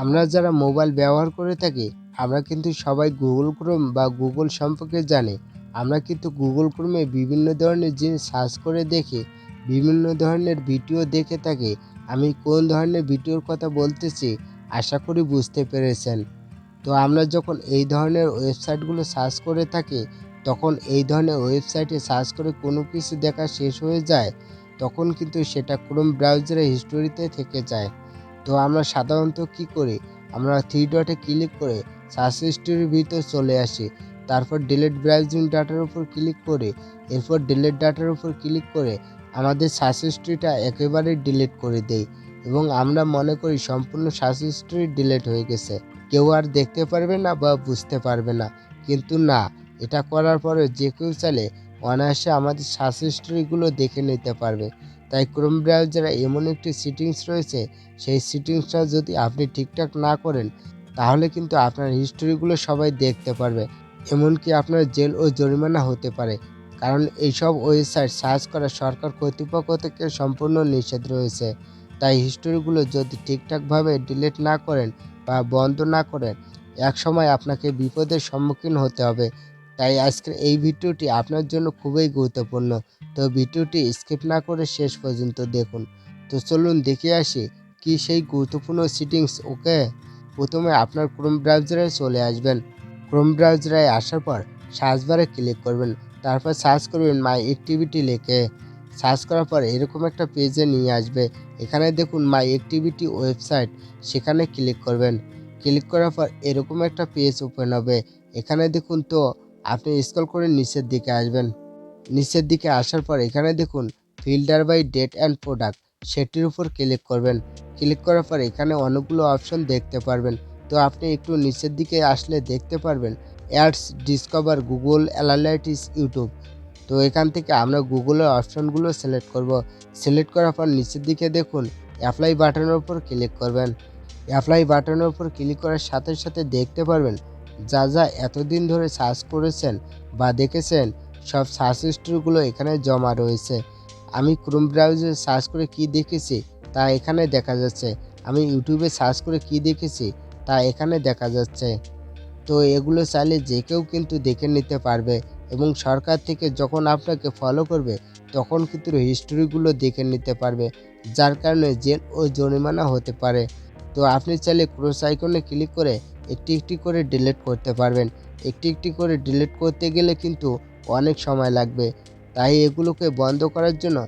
আমরা যারা মোবাইল ব্যবহার করে থাকি, আমরা কিন্তু সবাই গুগল ক্রোম বা গুগল সম্পর্কে জানি। আমরা কিন্তু গুগল ক্রোমে বিভিন্ন ধরনের জিনিস সার্চ করে দেখি, বিভিন্ন ধরনের ভিডিও দেখে থাকি। আমি কোন ধরনের ভিডিওর কথা বলতেছি, আশা করি বুঝতে পেরেছেন। তো আমরা যখন এই ধরনের ওয়েবসাইটগুলো সার্চ করে থাকি, তখন এই ধরনের ওয়েবসাইটে সার্চ করে কোনো কিছু দেখা শেষ হয়ে যায়, তখন কিন্তু সেটা ক্রোম ব্রাউজারের হিস্টোরিতে থেকে যায়। তো আমরা সাধারণত কি করি? আমরা থ্রি ডটে ক্লিক করে সার্চ হিস্টোরির ভিতর চলে আসি। তারপর ডিলেট ব্রাউজিং ডাটার উপর ক্লিক করে, এরপর ডিলেট ডাটার উপর ক্লিক করে আমাদের সার্চ হিস্ট্রিটা একেবারে ডিলিট করে দেই এবং আমরা মনে করি সম্পূর্ণ সার্চ হিস্ট্রি ডিলিট হয়ে গেছে। কেউ আর দেখতে পারবে না বা বুঝতে পারবে না। কিন্তু না, এটা করার পরে যে কেউ চাইলে অনায়াসে আমাদের সার্চ হিস্ট্রিগুলো দেখে নিতে পারবে। তাই ক্রোম ব্রাউজারে এমন একটি সিটিংস রয়েছে, সেই সিটিংসটা যদি আপনি ঠিকঠাক না করেন, তাহলে কিন্তু আপনার হিস্টোরিগুলো সবাই দেখতে পারবে। এমনকি আপনার জেল ও জরিমানা হতে পারে, কারণ এইসব ওয়েবসাইট সার্চ করা সরকার কর্তৃপক্ষ থেকে সম্পূর্ণ নিষেধ রয়েছে। তাই হিস্টোরিগুলো যদি ঠিকঠাকভাবে ডিলিট না করেন বা বন্ধ না করেন এক সময় আপনাকে বিপদের সম্মুখীন হতে হবে। তাই আজকের এই ভিডিওটি আপনার জন্য খুবই গুরুত্বপূর্ণ। তো ভিডিওটি স্কিপ না করে শেষ পর্যন্ত দেখুন। তো চলুন দেখে আসি কি সেই গুরুত্বপূর্ণ সিটিংস, ওকে? প্রথমে আপনার ক্রোম ব্রাউজারে চলে আসবেন। ক্রোম ব্রাউজারে আসার পর সার্চ বারে ক্লিক করবেন। তারপর সার্চ করবেন মাই অ্যাক্টিভিটি লিখে। সার্চ করার পর এরকম একটা পেজে নিয়ে আসবে। এখানে দেখুন মাই অ্যাক্টিভিটি ওয়েবসাইট সেখানে ক্লিক করবেন। ক্লিক করার পর এরকম একটা পেজ ওপেন হবে। এখানে দেখুন তো আপনি স্ক্রল করে নিচের দিকে আসবেন। নিচের দিকে আসার পর এখানে দেখুন filter by date and product সেটির উপর ক্লিক করবেন। ক্লিক করার পর এখানে অনেকগুলো অপশন দেখতে পারবেন। তো আপনি একটু নিচের দিকে আসলে দেখতে পারবেন ads discover Google analytics YouTube তো এখান থেকে আমরা গুগলের অপশনগুলো সিলেক্ট করব। সিলেক্ট করার পর নিচের দিকে দেখুন অ্যাপ্লাই বাটনের উপর ক্লিক করবেন। অ্যাপ্লাই বাটনের উপর ক্লিক করার সাথে সাথে দেখতে পারবেন যা যা এতদিন ধরে সার্চ করেছেন বা দেখেছেন, সব সার্চ হিস্ট্রিগুলো এখানে জমা রয়েছে। আমি ক্রোম ব্রাউজারে সার্চ করে কি দেখেছি, তা এখানে দেখা যাচ্ছে। আমি ইউটিউবে সার্চ করে কি দেখেছি, তা এখানে দেখা যাচ্ছে। তো এগুলো চাইলে যে কেউ কিন্তু দেখে নিতে পারবে এবং সরকার থেকে যখন আপনাকে ফলো করবে, তখন কিন্তু হিস্টোরিগুলো দেখে নিতে পারবে, যার কারণে জেল ও জরিমানা হতে পারে। তো আপনি চাইলে ক্রোস আইকনে ক্লিক করে একটি একটি করে ডিলিট করতে পারবেন। একটি একটি করে ডিলিট করতে গেলে কিন্তু অনেক সময় লাগবে। তাই এগুলোকে বন্ধ করার জন্য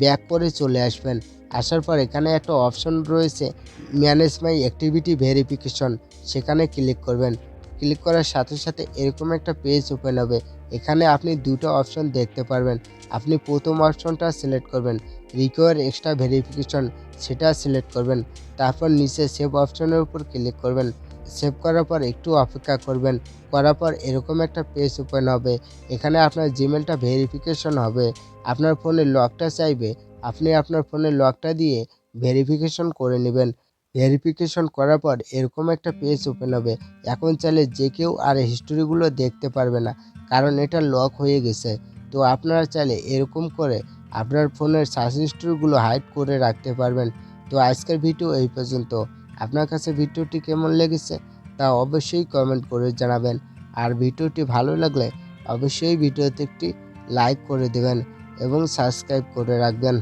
ব্যাক করে চলে আসবেন। আসার পর এখানে একটা অপশন রয়েছে ম্যানেজ মাই অ্যাক্টিভিটি ভেরিফিকেশন সেখানে ক্লিক করবেন। ক্লিক করার সাথে সাথে এরকম একটা পেজ ওপেন হবে। এখানে আপনি দুটো অপশন দেখতে পারবেন। আপনি প্রথম অপশনটা সিলেক্ট করবেন। রিকোয়ার এক্সট্রা ভেরিফিকেশন সেটা সিলেক্ট করবেন। তারপর নিচে সেভ অপশনের উপর ক্লিক করবেন। সেভ করার পর একটু অপেক্ষা করবেন। করার পর এরকম একটা পেজ ওপেন হবে। এখানে আপনার জিমেলটা ভেরিফিকেশন হবে। আপনার ফোনে লকটা চাইবে। আপনি আপনার ফোনে লকটা দিয়ে ভেরিফিকেশন করে নেবেন। ভেরিফিকেশন করার পর এরকম একটা পেজ ওপেন হবে। এখন চাইলে যে কেউ আর হিস্টোরিগুলো দেখতে পারবে না, কারণ এটা লক হয়ে গেছে। তো আপনারা চাইলে এরকম করে আপনার ফোনের সার্চ হিস্টোরিগুলো হাইড করে রাখতে পারবেন। তো আজকের ভিডিও এই পর্যন্ত। আপনার কাছে ভিডিওটি কেমন লেগেছে তা অবশ্যই কমেন্ট করে জানাবেন। আর ভিডিওটি ভালো লাগলে অবশ্যই ভিডিওতে একটি লাইক করে দেবেন এবং সাবস্ক্রাইব করে রাখবেন।